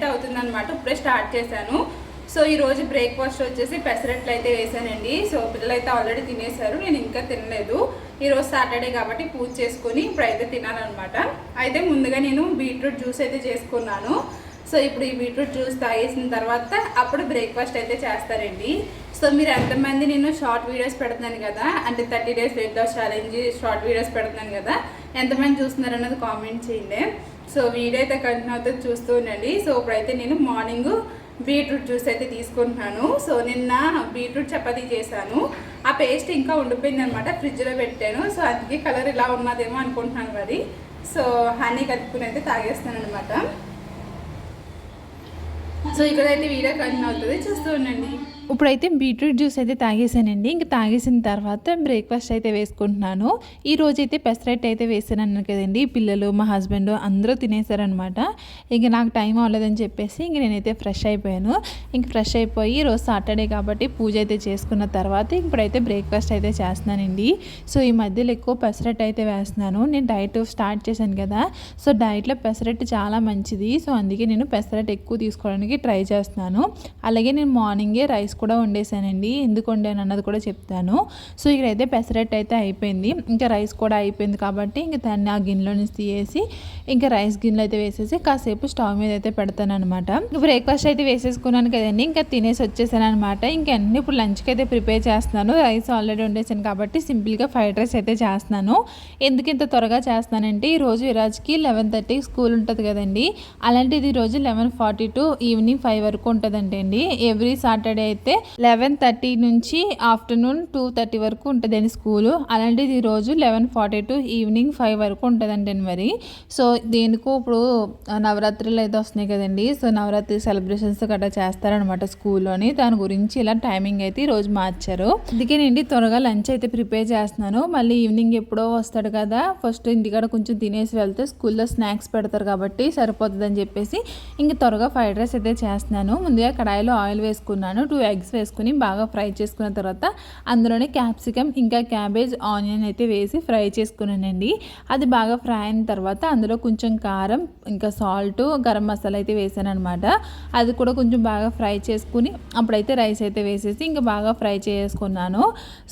అయితే అవుతుందన్నమాట. ఇప్పుడే స్టార్ట్ చేశాను. సో ఈరోజు బ్రేక్ఫాస్ట్ వచ్చేసి పెసరట్లు అయితే వేసానండి. సో పిల్లలు అయితే ఆల్రెడీ తినేశారు. నేను ఇంకా తినలేదు. ఈరోజు సాటర్డే కాబట్టి పూజ చేసుకొని ఇప్పుడైతే తినాలన్నమాట. అయితే ముందుగా నేను బీట్రూట్ జ్యూస్ అయితే చేసుకున్నాను. సో ఇప్పుడు ఈ బీట్రూట్ జ్యూస్ తాగేసిన తర్వాత అప్పుడు బ్రేక్ఫాస్ట్ అయితే చేస్తారండి. సో మీరు ఎంతమంది నేను షార్ట్ వీడియోస్ పెడుతున్నాను కదా అంటే thirty days weight loss challenge short videos పెడుతున్నాను కదా ఎంతమంది చూస్తున్నారు అన్నది కామెంట్ చేయండి. సో వీడియో అయితే కంటిన్యూ చూస్తూ ఉండండి. సో ఇప్పుడైతే నేను మార్నింగ్ బీట్రూట్ జ్యూస్ అయితే తీసుకుంటున్నాను. సో నిన్న బీట్రూట్ చపాతీ చేశాను. ఆ పేస్ట్ ఇంకా ఉండిపోయింది అనమాట ఫ్రిడ్జ్లో పెట్టాను. సో అందుకే కలర్ ఇలా ఉన్నదేమో అనుకుంటున్నాను మరి. సో హనీ కలుపుకుని అయితే తాగేస్తాను అనమాట సో ఇక్కడైతే వీడియో కంటిన్యూ అవుతుంది చూస్తూ ఉండండి. ఇప్పుడైతే బీట్రూట్ జ్యూస్ అయితే తాగేసానండి ఇంక తాగేసిన తర్వాత బ్రేక్ఫాస్ట్ అయితే వేసుకుంటున్నాను. ఈ రోజు అయితే పెసరట్ అయితే వేసాను అన్నాను కదండి పిల్లలు మా హస్బెండ్ అందరూ తినేసారనమాట ఇంక నాకు టైం అవ్వలేదని చెప్పేసి ఇంక నేనైతే ఫ్రెష్ అయిపోయాను. ఇంక ఫ్రెష్ అయిపోయి రోజు సాటర్డే కాబట్టి పూజ అయితే చేసుకున్న తర్వాత ఇప్పుడైతే బ్రేక్ఫాస్ట్ అయితే చేస్తున్నానండి. సో ఈ మధ్యలో ఎక్కువ పెసరెట్ అయితే వేస్తున్నాను. నేను డైట్ స్టార్ట్ చేశాను కదా. సో డైట్లో పెసరట్టు చాలా మంచిది. సో అందుకే నేను పెసరట్ ఎక్కువ తీసుకోవడానికి ట్రై చేస్తున్నాను. అలాగే నేను మార్నింగే రైస్ కూడా వండేసానండి. ఎందుకు వండాను అన్నది కూడా చెప్తాను. సో ఇక్కడైతే పెసరట్టు అయితే అయిపోయింది. ఇంకా రైస్ కూడా అయిపోయింది కాబట్టి ఇంకా దాన్ని ఆ గిన్నెలో నుంచి తీసేసి ఇంకా రైస్ గిన్నెలో అయితే వేసేసి కాసేపు స్టవ్ మీద అయితే పెడతాను అనమాట బ్రేక్ఫాస్ట్ అయితే వేసేసుకున్నాను కదండి. ఇంకా తినేసి వచ్చేసాను అనమాట ఇంకా అన్ని ఇప్పుడు లంచ్కి అయితే ప్రిపేర్ చేస్తున్నాను. రైస్ ఆల్రెడీ వండేసాను కాబట్టి సింపుల్గా ఫ్రైడ్ రైస్ అయితే చేస్తున్నాను. ఎందుకు ఇంత త్వరగా చేస్తున్నానంటే ఈ రోజు విరాజ్కి లెవెన్ థర్టీకి స్కూల్ ఉంటుంది కదండి. అలాంటిది ఈ రోజు eleven forty to evening five వరకు ఉంటుందంటే అండి ఎవ్రీ సాటర్డే అయితే లెవెన్ థర్టీ నుంచి ఆఫ్టర్నూన్ టూ థర్టీ వరకు ఉంటుందండి స్కూలు అలాంటిది రోజు eleven forty to evening five వరకు ఉంటుందండి మరి. సో దేనికో ఇప్పుడు నవరాత్రులు అయితే వస్తున్నాయి కదండి. సో నవరాత్రి సెలబ్రేషన్స్ గట్రా చేస్తారనమాట స్కూల్లోని దాని గురించి ఇలా టైమింగ్ అయితే ఈ రోజు మార్చారు. అందుకేనండి త్వరగా లంచ్ అయితే ప్రిపేర్ చేస్తున్నాను. మళ్ళీ ఈవినింగ్ ఎప్పుడో వస్తాడు కదా. ఫస్ట్ ఇంటికాడ కొంచెం తినేసి వెళ్తే స్కూల్లో స్నాక్స్ పెడతారు కాబట్టి సరిపోతుందని చెప్పేసి ఇంక త్వరగా ఫ్రైడ్ రైస్ అయితే చేస్తున్నాను. ముందుగా కడాయిలో ఆయిల్ వేసుకున్నాను. టూ ఎగ్స్ వేసుకుని బాగా ఫ్రై చేసుకున్న తర్వాత అందులోనే క్యాప్సికమ్ ఇంకా క్యాబేజ్ ఆనియన్ అయితే వేసి ఫ్రై చేసుకున్నానండి. అది బాగా ఫ్రై అయిన తర్వాత అందులో కొంచెం కారం ఇంకా సాల్ట్ గరం మసాలా అయితే వేసాను అనమాట అది కూడా కొంచెం బాగా ఫ్రై చేసుకుని అప్పుడైతే రైస్ అయితే వేసేసి ఇంకా బాగా ఫ్రై చేసుకున్నాను.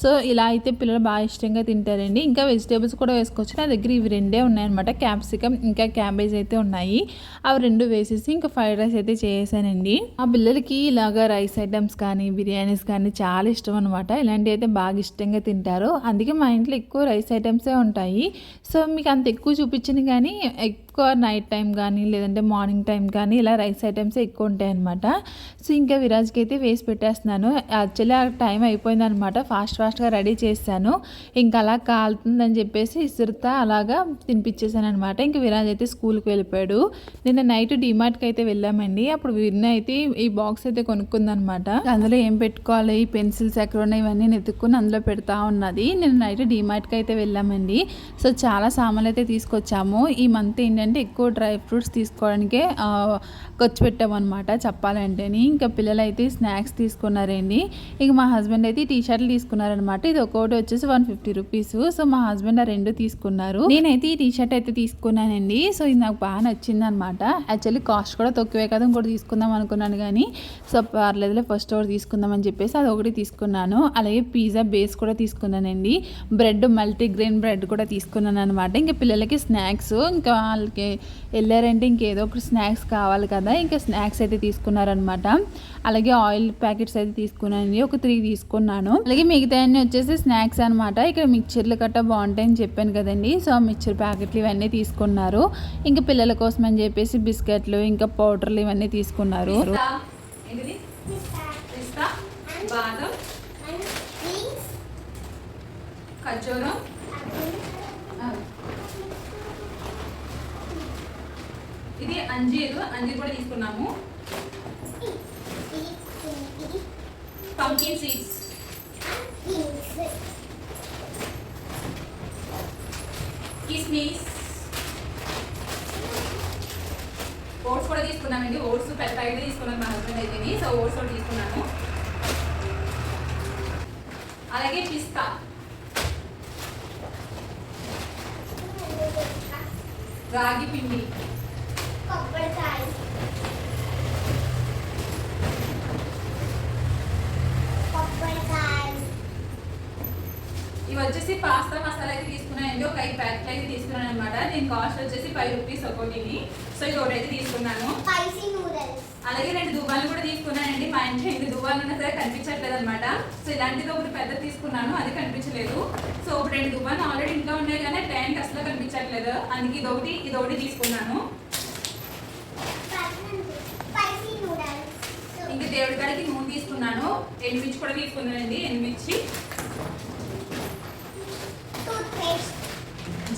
సో ఇలా అయితే పిల్లలు బాగా ఇష్టంగా తింటారండి. ఇంకా వెజిటేబుల్స్ కూడా వేసుకోవచ్చు. నా దగ్గర ఇవి రెండే ఉన్నాయన్నమాట. క్యాప్సికమ్ ఇంకా క్యాబేజ్ అయితే ఉన్నాయి. అవి రెండు వేసేసి ఇంకా ఫ్రైడ్ రైస్ అయితే చేసానండి. ఆ పిల్లలకి ఇలాగా రైస్ ఐటమ్స్ కానీ కానీ బిర్యానీస్ కానీ చాలా ఇష్టం అనమాట ఇలాంటివి అయితే బాగా ఇష్టంగా తింటారు. అందుకే మా ఇంట్లో ఎక్కువ రైస్ ఐటమ్సే ఉంటాయి. సో మీకు అంత ఎక్కువ చూపించిన కానీ ఎక్కువ నైట్ టైం కానీ లేదంటే మార్నింగ్ టైం కానీ ఇలా రైస్ ఐటమ్స్ ఎక్కువ ఉంటాయి అనమాట సో ఇంకా విరాజ్కి అయితే వేసి పెట్టేస్తున్నాను. యాక్చువల్లీ ఆ టైం అయిపోయింది అనమాట ఫాస్ట్ ఫాస్ట్గా రెడీ చేశాను. ఇంకా అలా కాలుతుందని చెప్పేసి ఇసురుతా అలాగా తినిపించేసాను అనమాట ఇంకా విరాజ్ అయితే స్కూల్కి వెళ్ళిపోయాడు. నిన్న నైట్ డిమార్ట్కి అయితే వెళ్ళామండి. అప్పుడు విన్న అయితే ఈ బాక్స్ అయితే కొనుక్కుందనమాట అందులో ఏం పెట్టుకోవాలి? ఈ పెన్సిల్స్ ఎక్కడ ఉన్నాయి? ఇవన్నీ నెత్తుక్కుని అందులో పెడతా ఉన్నది. నేను నైట్ డిమార్ట్కి అయితే వెళ్ళామండి. సో చాలా సామాన్లు అయితే తీసుకొచ్చాము. ఈ మంత్ ఏంటంటే ఎక్కువ డ్రై ఫ్రూట్స్ తీసుకోవడానికే ఖర్చు పెట్టామన్నమాట చెప్పాలంటేని. ఇంకా పిల్లలు అయితే స్నాక్స్ తీసుకున్నారండి. ఇక మా హస్బెండ్ అయితే టీ షర్ట్లు తీసుకున్నారనమాట ఇది ఒక్కొక్కటి వచ్చేసి వన్ ఫిఫ్టీ రూపీస్. సో మా హస్బెండ్ ఆ రెండు తీసుకున్నారు. నేనైతే ఈ టీ షర్ట్ అయితే తీసుకున్నానండి. సో ఇది నాకు బాగా నచ్చింది అనమాట యాక్చువల్లీ కాస్ట్ కూడా తక్కువే కదా ఇంకోటి తీసుకుందాం అనుకున్నాను కానీ. సో పర్లేదులే ఫస్ట్ ఒకటి తీసుకుందాం అని చెప్పేసి అది ఒకటి తీసుకున్నాను. అలాగే పిజ్జా బేస్ కూడా తీసుకున్నానండి. బ్రెడ్ మల్టీగ్రెయిన్ బ్రెడ్ కూడా తీసుకున్నాను అనమాట ఇంకా పిల్లలకి స్నాక్స్ ఇంకా వాళ్ళకి వెళ్ళారంటే ఇంకేదో ఒకటి స్నాక్స్ కావాలి కదా ఇంకా స్నాక్స్ అయితే తీసుకున్నారనమాట అలాగే ఆయిల్ ప్యాకెట్స్ అయితే తీసుకున్నానండి ఒక త్రీ తీసుకున్నాను. అలాగే మిగతా అన్ని వచ్చేసి స్నాక్స్ అనమాట ఇక్కడ మిక్చర్లు గట్టా బాగుంటాయని చెప్పాను కదండి సో మిక్చర్ ప్యాకెట్లు ఇవన్నీ తీసుకున్నారు. ఇంకా పిల్లల కోసం అని చెప్పేసి బిస్కెట్లు ఇంకా పౌడర్లు ఇవన్నీ తీసుకున్నారు. పిస్తా ఏంటిది? పిస్తా బాదం. ఖర్జూరం. ఇది అంజీరు అంజీర్ కూడా తీసుకున్నాము. పంకిన్ సీడ్స్ కిస్మిస్ ఓట్స్ కూడా తీసుకున్నామండి. ఓట్స్ పెద్ద ప్యాకెట్ తీసుకున్నాను మా హస్బెండ్ అయితే సో ఓట్స్ కూడా తీసుకున్నాను అలాగే పిస్తా. రాగి పిండి. ఐదు ప్యాకెట్లు అయితే తీసుకున్నాను అనమాట దీని కాస్ట్ వచ్చేసి ఫైవ్ రూపీస్ ఒకటిని సో ఇది ఒకటి అయితే తీసుకున్నాను అలాగే రెండు దువ్వాలు కూడా తీసుకున్నానండి. మా ఇంట్లో ఎన్ని దువ్వాలు ఉన్నా సరే కనిపించట్లేదు అనమాట సో ఇలాంటిది ఒకటి పెద్ద తీసుకున్నాను. అది కనిపించలేదు. సో ఒక రెండు దువ్వాలు ఆల్రెడీ ఇంట్లో ఉన్నాయి కానీ టైంకి అసలు కనిపించట్లేదు. అందుకే ఇది ఒకటి ఇది ఒకటి తీసుకున్నాను. ఇంక దేవుడి కాడికి నూనె తీసుకున్నాను. ఎండుమిర్చి కూడా తీసుకున్నానండి. ఎండుమిర్చి టూత్ పేస్ట్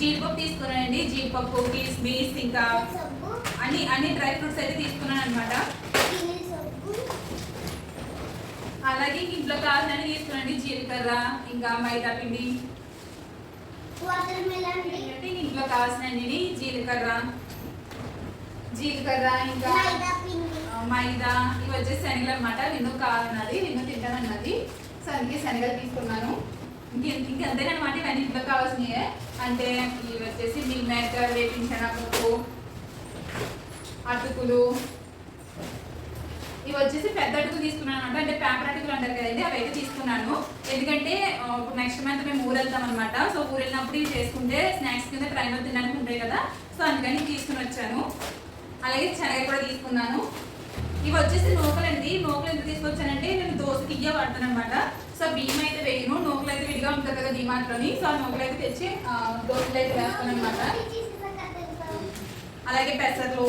జీడిపప్పు తీసుకున్నానండి జీడిపప్పు కిస్మిస్ ఇంకా అన్ని అన్ని డ్రై ఫ్రూట్స్ అయితే తీసుకున్నాను అనమాట అలాగే ఇంట్లో కావాలని తీసుకున్నాండి జీలకర్ర ఇంకా మైదా పిండి ఇంట్లో కావాల్సినవి జీలకర్ర జీలకర్ర ఇంకా మైదా ఇవి వచ్చేసి శనగలు అనమాట విన్ను కావాలన్నది విన్ను తింటానన్నది. సో అందుకే శనగలు తీసుకున్నాను. ఇంకంతేనమాట ఇవన్నీ ఇంట్లో కావాల్సినవి అంటే ఇవి వచ్చేసి మిల్ మేకర్ వేపించిన శనగపప్పు అటుకులు. ఇవి వచ్చేసి పెద్ద అటుకు తీసుకున్నాను అనమాట అంటే పేపర్ అటుకులు అంటారు కదండి అవి అయితే తీసుకున్నాను. ఎందుకంటే ఇప్పుడు నెక్స్ట్ మంత్ మేము ఊరు వెళ్తాం అనమాట సో ఊరు వెళ్ళినప్పుడు ఇవి చేసుకుంటే స్నాక్స్ కింద ట్రైన్లో తినడానికి ఉంటాయి కదా. సో అందుకని తీసుకుని వచ్చాను. అలాగే శనగ కూడా తీసుకున్నాను. ఇవి వచ్చేసి నూకలండి. నూకలు ఎంత తీసుకొచ్చానంటే నేను దోశకి ఇయ్య పడతాను అనమాట సో బియ్యం అయితే వేయను నూకలు అయితే విడిగా ఉంటుంది కదా డిమార్ట్లోని. సో ఆ నూకలు అయితే తెచ్చి ఆ, దోశలు అయితే వేస్తాను అనమాట అలాగే పెసర్లు.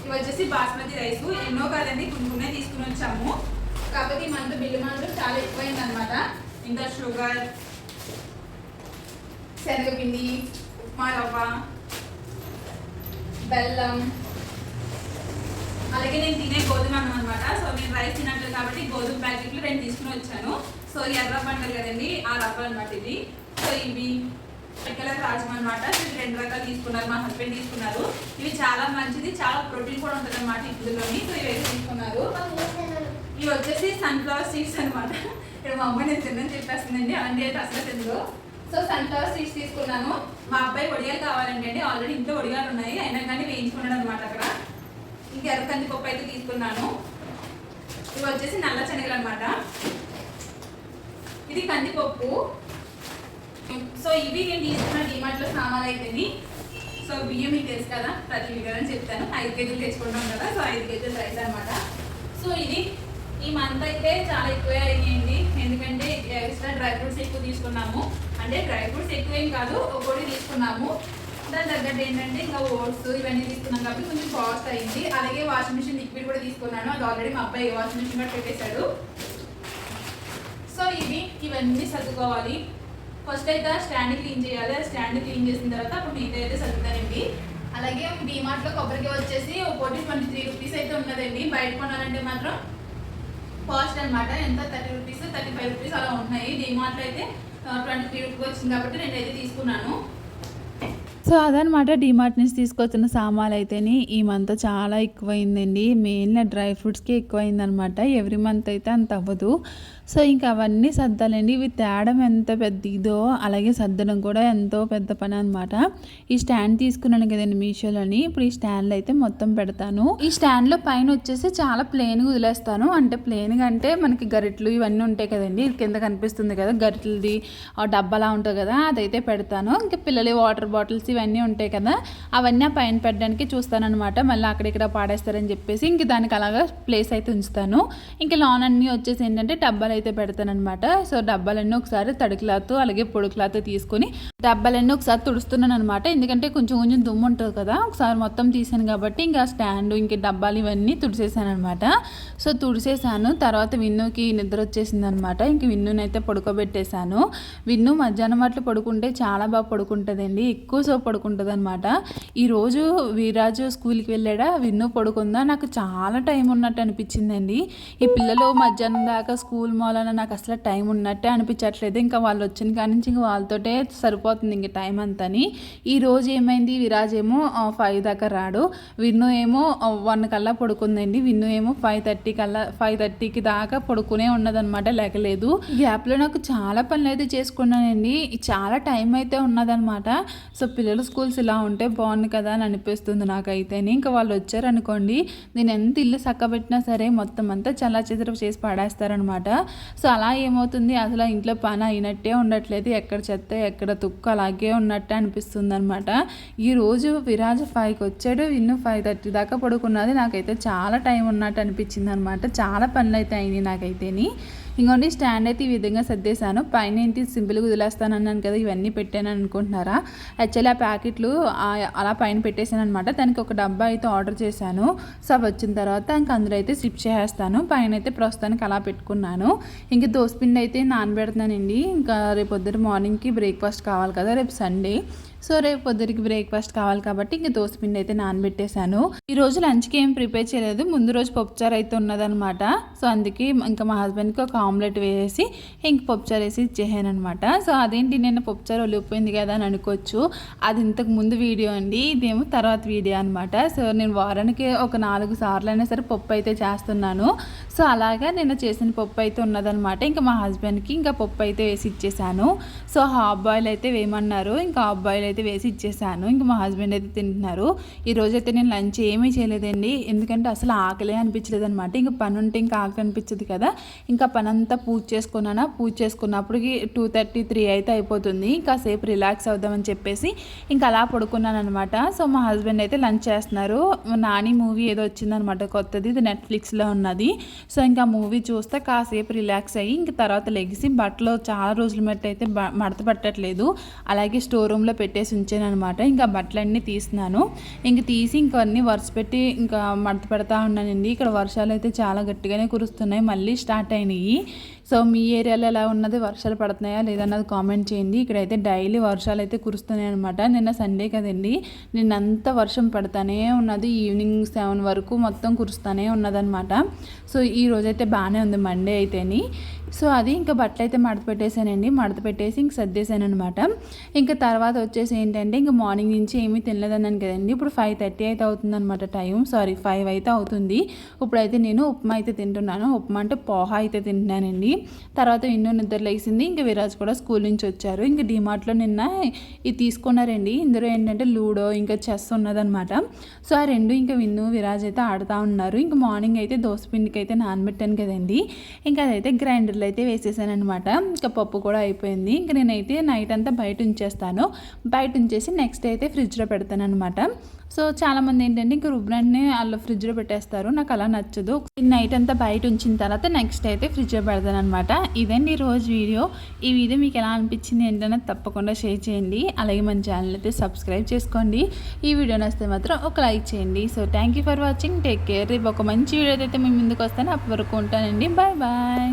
ఇవి వచ్చేసి బాస్మతి రైస్. ఎన్నో కాదండి కొన్ని కొన్ని తీసుకుని వచ్చాము. కాకపోతే ఈ మంత్ బిల్లు మాత్రం చాలా ఎక్కువైంది అనమాట ఇంకా షుగర్ శనగపిండి ఉప్మా రవ్వ బెల్లం అలాగే నేను తినే గోధుమ అనమాట సో నేను రైస్ తినట్లేదు కాబట్టి గోధుమ ప్యాకెట్లు రెండు తీసుకుని వచ్చాను. సో ఎర్ర అంటారు కదండి ఆ రవ్వ అనమాట ఇది. సో ఇవి కలర్ రాజమా అనమాట రెండు రకాలు తీసుకున్నారు మా హస్బెండ్ తీసుకున్నారు. ఇవి చాలా మంచిది చాలా ప్రోటీన్ కూడా ఉంటుంది అనమాట ఇందులోని సో ఇవి తీసుకున్నారు. ఇవి వచ్చేసి సన్ఫ్లవర్ సీడ్స్ అనమాట ఇక్కడ మా అమ్మ నేను తిన్నని చెప్పేస్తుందండి. అలాంటి అయితే అసలు తిందో సో సన్ఫ్లవర్ సీడ్స్ తీసుకున్నాను. మా అబ్బాయి ఒడియాలు కావాలంటే అండి. ఆల్రెడీ ఇంట్లో ఒడియాలు ఉన్నాయి. అయినా కానీ వేయించుకున్నాడు అనమాట అక్కడ. ఇంకా ఎర్ర కందిపప్పు అయితే తీసుకున్నాను. ఇవి వచ్చేసి నల్ల శనగలు అనమాట ఇది కందిపప్పు. సో ఇవి నేను తీసుకున్న డిమార్ట్లో సామాన్లు అయితేని. సో బియ్యం మీకు తెలుసు కదా ప్రతి వీడియో అని చెప్తాను. ఐదు కేజీలు తెచ్చుకుంటాం కదా సో ఐదు కేజీలు రైస్ అనమాట సో ఇది ఈ మంత్ అయితే చాలా ఎక్కువే అయ్యింది. ఎందుకంటే ఎక్స్ట్రా డ్రై ఫ్రూట్స్ ఎక్కువ తీసుకున్నాము. అంటే డ్రై ఫ్రూట్స్ ఎక్కువ ఏం కాదు ఒకటి తీసుకున్నాము. దాని తగ్గట్టు ఏంటంటే ఇంకా ఓట్స్ ఇవన్నీ తీసుకున్నాం కాబట్టి కొంచెం కాస్ట్ అయింది. అలాగే వాషింగ్ మిషన్ లిక్విడ్ కూడా తీసుకున్నాను. అది ఆల్రెడీ మా అబ్బాయి వాషింగ్ మిషన్ కూడా పెట్టేశాడు. సో ఇవి ఇవన్నీ సర్దుకోవాలి. ఫస్ట్ అయితే స్టాండ్ క్లీన్ చేయాలి. ఆ స్టాండ్ క్లీన్ చేసిన తర్వాత అప్పుడు మిగతా అయితే సర్దుతానండి. అలాగే డిమార్ట్లో కొబ్బరికి వచ్చేసి ఒకటి ట్వంటీ త్రీ రూపీస్ అయితే ఉన్నదండి. బయట కొనాలంటే మాత్రం కాస్ట్ అన్నమాట. ఎంత? Thirty rupees thirty five rupees అలా ఉన్నాయి డిమార్ట్లో అయితే ట్వంటీ త్రీ రూపీస్ వచ్చింది కాబట్టి నేను అయితే తీసుకున్నాను. సో అదనమాట డిమార్ట్ నుంచి తీసుకొచ్చిన సామాన్లు అయితేనే ఈ మంత్ చాలా ఎక్కువైందండి. మెయిన్గా డ్రై ఫ్రూట్స్కి ఎక్కువైందనమాట ఎవ్రీ మంత్ అయితే అంత అవ్వదు. సో ఇంకా అవన్నీ సర్దాలండి. ఇవి తేడం ఎంత పెద్ద ఇదో అలాగే సర్దడం కూడా ఎంతో పెద్ద పని అనమాట ఈ స్టాండ్ తీసుకున్నాను కదండి మీషోలోని. ఇప్పుడు ఈ స్టాండ్లో అయితే మొత్తం పెడతాను. ఈ స్టాండ్లో పైన వచ్చేసి చాలా ప్లెయిన్గా వదిలేస్తాను. అంటే ప్లెయిన్గా అంటే మనకి గరిట్లు ఇవన్నీ ఉంటాయి కదండి. కింద కనిపిస్తుంది కదా గరిట్లది ఆ డబ్బాలా ఉంటుంది కదా అదైతే పెడతాను. ఇంకా పిల్లలు వాటర్ బాటిల్స్ ఇవన్నీ ఉంటాయి కదా అవన్నీ ఆ పైన పెట్టడానికి చూస్తానమాట మళ్ళీ అక్కడిక్కడ పాడేస్తారని చెప్పేసి ఇంక దానికి అలాగా ప్లేస్ అయితే ఉంచుతాను. ఇంకా లాన్ అన్నీ వచ్చేసి ఏంటంటే డబ్బాలు అయితే పెడతానమాట సో డబ్బాలన్నీ ఒకసారి తడి క్లాత్ అలాగే పొడి క్లాత్ తీసుకొని డబ్బాలన్నీ ఒకసారి తుడుస్తున్నాను అనమాట ఎందుకంటే కొంచెం కొంచెం దుమ్ము ఉంటుంది కదా ఒకసారి మొత్తం తీసాను కాబట్టి ఇంకా స్టాండ్ ఇంకా డబ్బాలు ఇవన్నీ తుడిసేసాను అనమాట సో తుడిసేసాను తర్వాత విన్నుకి నిద్ర వచ్చేసింది అనమాట ఇంక విన్నుని అయితే పడుకోబెట్టేశాను. విన్ను మధ్యాహ్నం అట్లా పడుకుంటే చాలా బాగా పడుకుంటుందండి ఎక్కువ సేపు పడుకుంటుంది అనమాట ఈరోజు వీరాజు స్కూల్కి వెళ్ళాడా విన్ను పడుకుందా? నాకు చాలా టైం ఉన్నట్టు అనిపించిందండి. ఈ పిల్లలు మధ్యాహ్నం దాకా స్కూల్ మూలన నాకు అసలు టైం ఉన్నట్టే అనిపించట్లేదు. ఇంకా వాళ్ళు వచ్చిన కాడి నుంచి ఇంకా వాళ్ళతోటే సరిపోతుంది ఇంక టైం అంతని. ఈ రోజు ఏమైంది? విరాజ్ ఏమో ఫైవ్ దాకా రాడు. విన్ను ఏమో వన్ కల్లా పడుకుందండి. విన్ను ఏమో ఫైవ్ థర్టీ కల్లా ఫైవ్ థర్టీకి దాకా పడుకునే ఉన్నదనమాట లేకలేదు. గ్యాప్లో నాకు చాలా పనులు అయితే చేసుకున్నానండి. చాలా టైం అయితే ఉన్నదనమాట సో పిల్లల స్కూల్స్ ఇలా ఉంటే బాగుంది కదా అని అనిపిస్తుంది నాకైతే ఇంకా వాళ్ళు వచ్చారనుకోండి నేను ఎంత ఇల్లు చక్కబెట్టినా సరే మొత్తం అంతా చల్లా చెదరపు చేసి పాడేస్తారనమాట సో అలా ఏమవుతుంది? అసలు ఇంట్లో పని అయినట్టే ఉండట్లేదు. ఎక్కడ చెత్త ఎక్కడ తుక్కు అలాగే ఉన్నట్టే అనిపిస్తుంది అనమాట ఈరోజు విరాజ్ ఫైవ్కి వచ్చాడు. ఇన్ను ఫైవ్ థర్టీ దాకా పడుకున్నది. నాకైతే చాలా టైం ఉన్నట్టు అనిపించింది అనమాట చాలా పనులు అయితే అయినాయి నాకైతేని. ఇంకోటి స్టాండ్ అయితే ఈ విధంగా సర్దేశాను. పైన ఏంటి సింపుల్గా వదిలేస్తాను అన్నాను కదా ఇవన్నీ పెట్టాను అనుకుంటున్నారా? యాక్చువల్లీ ఆ ప్యాకెట్లు అలా పైన పెట్టేశాను అనమాట దానికి ఒక డబ్బా అయితే ఆర్డర్ చేశాను. సో అవి వచ్చిన తర్వాత ఇంక అందులో అయితే స్టిప్ చేసేస్తాను. పైన అయితే ప్రస్తుతానికి అలా పెట్టుకున్నాను. ఇంకా దోసపిండి అయితే నానబెడుతున్నానండి. ఇంకా రేపు పొద్దున మార్నింగ్కి బ్రేక్ఫాస్ట్ కావాలి కదా రేపు సండే. సో రేపు పొద్దురికి బ్రేక్ఫాస్ట్ కావాలి కాబట్టి ఇంక దోసపిండి అయితే నానబెట్టేశాను. ఈ రోజు లంచ్కి ఏం ప్రిపేర్ చేయలేదు. ముందు రోజు పప్పుచారు అయితే ఉన్నదనమాట సో అందుకే ఇంకా మా హస్బెండ్కి ఒక ఆమ్లెట్ వేసి ఇంక పప్పుచారు వేసి ఇచ్చేసాను అనమాట సో అదేంటి నేను పప్పుచారు ఒలిగిపోయింది కదా అని అనుకోవచ్చు. అది ఇంతకు ముందు వీడియో అండి. ఇదేమో తర్వాత వీడియో అనమాట సో నేను వారానికి ఒక నాలుగు సార్లు అయినా సరే పప్పు అయితే చేస్తున్నాను. సో అలాగా నేను చేసిన పప్పు అయితే ఉన్నదనమాట ఇంకా మా హస్బెండ్కి ఇంకా పప్పు అయితే వేసి ఇచ్చేసాను. సో హాఫ్ బాయిల్ అయితే వేయమన్నారు. ఇంకా హాఫ్ బాయిల్ అయితే వేసి ఇచ్చేసాను. ఇంకా మా హస్బెండ్ అయితే తింటున్నారు. ఈ రోజైతే అయితే నేను లంచ్ ఏమీ చేయలేదండి. ఎందుకంటే అసలు ఆకలే అనిపించలేదు అనమాట ఇంకా పని ఉంటే ఇంకా ఆకలి అనిపించదు కదా. ఇంకా పని అంతా పూజ చేసుకున్నానా? పూజ చేసుకున్నప్పటికి టూ థర్టీ త్రీ అయితే అయిపోతుంది. కాసేపు రిలాక్స్ అవుదామని చెప్పేసి ఇంకా అలా పడుకున్నాను అనమాట సో మా హస్బెండ్ అయితే లంచ్ చేస్తున్నారు. నాని మూవీ ఏదో వచ్చిందనమాట కొత్తది. ఇది నెట్ఫ్లిక్స్లో ఉన్నది. సో ఇంకా మూవీ చూస్తే కాసేపు రిలాక్స్ అయ్యి ఇంక తర్వాత లెగిసి బట్టలు చాలా రోజుల మట్టి అయితే మడత పట్టట్లేదు. అలాగే స్టోర్ రూమ్లో పెట్టి పెట్టేసి ఉంచాను అనమాట ఇంకా బట్టలన్నీ తీసినాను ఇంక తీసి ఇంకవన్నీ అన్నీ వరుస పెట్టి ఇంకా మడత పెడతా ఉన్నానండి. ఇక్కడ వర్షాలు అయితే చాలా గట్టిగానే కురుస్తున్నాయి. మళ్ళీ స్టార్ట్ అయినాయి. సో మీ ఏరియాలో ఎలా ఉన్నది? వర్షాలు పడుతున్నాయా లేదన్నది కామెంట్ చేయండి. ఇక్కడైతే డైలీ వర్షాలు అయితే కురుస్తున్నాయి అనమాట నిన్న సండే కదండి. నిన్నంతా వర్షం పడతానే ఉన్నది. ఈవినింగ్ సెవెన్ వరకు మొత్తం కురుస్తూనే ఉన్నదనమాట సో ఈ రోజైతే బాగానే ఉంది. మండే అయితేని. సో అది ఇంకా బట్టలు అయితే మడత పెట్టేశానండి. మడత పెట్టేసి ఇంక సర్దేశాను అనమాట ఇంకా తర్వాత వచ్చేసి ఏంటంటే ఇంకా మార్నింగ్ నుంచి ఏమీ తినలేదన్నాను కదండి. ఇప్పుడు ఫైవ్ థర్టీ అయితే అవుతుందన్నమాట టైం సారీ ఫైవ్ అయితే అవుతుంది. ఇప్పుడైతే నేను ఉప్మా అయితే తింటున్నాను. ఉప్మా అంటే పోహా అయితే తింటున్నానండి. తర్వాత ఎన్నో నిద్ర లేచింది. ఇంకా విరాజ్ కూడా స్కూల్ నుంచి వచ్చారు. ఇంకా డిమార్ట్లో నిన్న ఇది తీసుకున్నారండి. ఇందులో ఏంటంటే లూడో ఇంకా చెస్ ఉన్నదనమాట సో ఆ రెండు ఇంకా విన్ను విరాజ్ అయితే ఆడుతూ ఉన్నారు. ఇంకా మార్నింగ్ అయితే దోసపిండికి అయితే నానబెట్టాను కదండి. ఇంకా అదైతే గ్రైండర్లో అయితే వేసేసాను అనమాట ఇంకా పప్పు కూడా అయిపోయింది. ఇంకా నేనైతే నైట్ అంతా బయట ఉంచేస్తాను. బయట ఉంచేసి నెక్స్ట్ అయితే ఫ్రిడ్జ్లో పెడతాను అనమాట సో చాలామంది ఏంటంటే ఇంకా రుబ్బరాన్ని వాళ్ళు ఫ్రిడ్జ్లో పెట్టేస్తారు. నాకు అలా నచ్చదు. నైట్ అంతా బయట ఉంచిన తర్వాత నెక్స్ట్ అయితే ఫ్రిడ్జ్లో పెడతాను అనమాట ఇదండి రోజు వీడియో. ఈ వీడియో మీకు ఎలా అనిపించింది ఏంటనే తప్పకుండా షేర్ చేయండి. అలాగే మన ఛానల్ అయితే సబ్స్క్రైబ్ చేసుకోండి. ఈ వీడియో నచ్చితే మాత్రం ఒక లైక్ చేయండి. So thank you for watching. Take care. రేపు ఒక మంచి వీడియో అయితే మేము ముందుకు వస్తాను. అప్పటి వరకు ఉంటానండి. Bye bye.